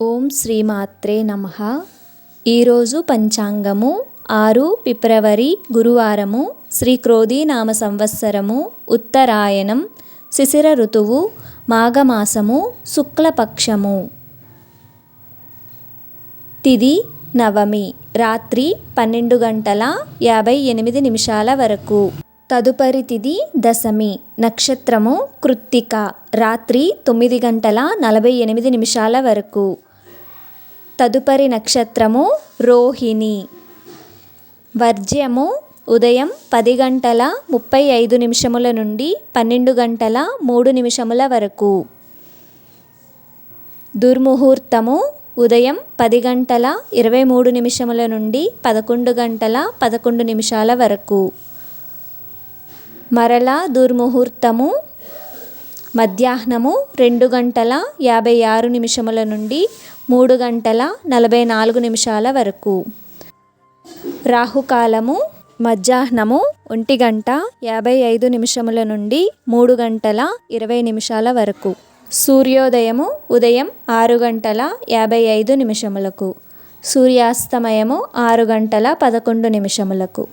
ఓం శ్రీమాత్రే నమ. ఈరోజు పంచాంగము ఆరు ఫిబ్రవరి గురువారము శ్రీ క్రోధీనామ సంవత్సరము ఉత్తరాయణం శిశిర ఋతువు మాఘమాసము శుక్లపక్షము. తిది నవమి రాత్రి పన్నెండు గంటల యాభై ఎనిమిది నిమిషాల వరకు. తదుపరి తిది దశమి నక్షత్రము కృత్తిక రాత్రి తొమ్మిది గంటల నలభై ఎనిమిది నిమిషాల వరకు. తదుపరి నక్షత్రము రోహిణి. వర్జ్యము ఉదయం పది గంటల ముప్పై ఐదు నిమిషముల నుండి పన్నెండు గంటల మూడు నిమిషముల వరకు. దుర్ముహూర్తము ఉదయం పది గంటల ఇరవై మూడు నిమిషముల నుండి పదకొండు గంటల పదకొండు నిమిషాల వరకు. మరలా దుర్ముహూర్తము మధ్యాహ్నము రెండు గంటల యాభై ఆరు నిమిషముల నుండి మూడు గంటల నలభై నాలుగు నిమిషాల వరకు. రాహుకాలము మధ్యాహ్నము ఒంటి గంట యాభై ఐదు నిమిషముల నుండి మూడు గంటల ఇరవై నిమిషాల వరకు. సూర్యోదయము ఉదయం ఆరు గంటల యాభై ఐదు నిమిషములకు. సూర్యాస్తమయము ఆరు గంటల పదకొండు నిమిషములకు.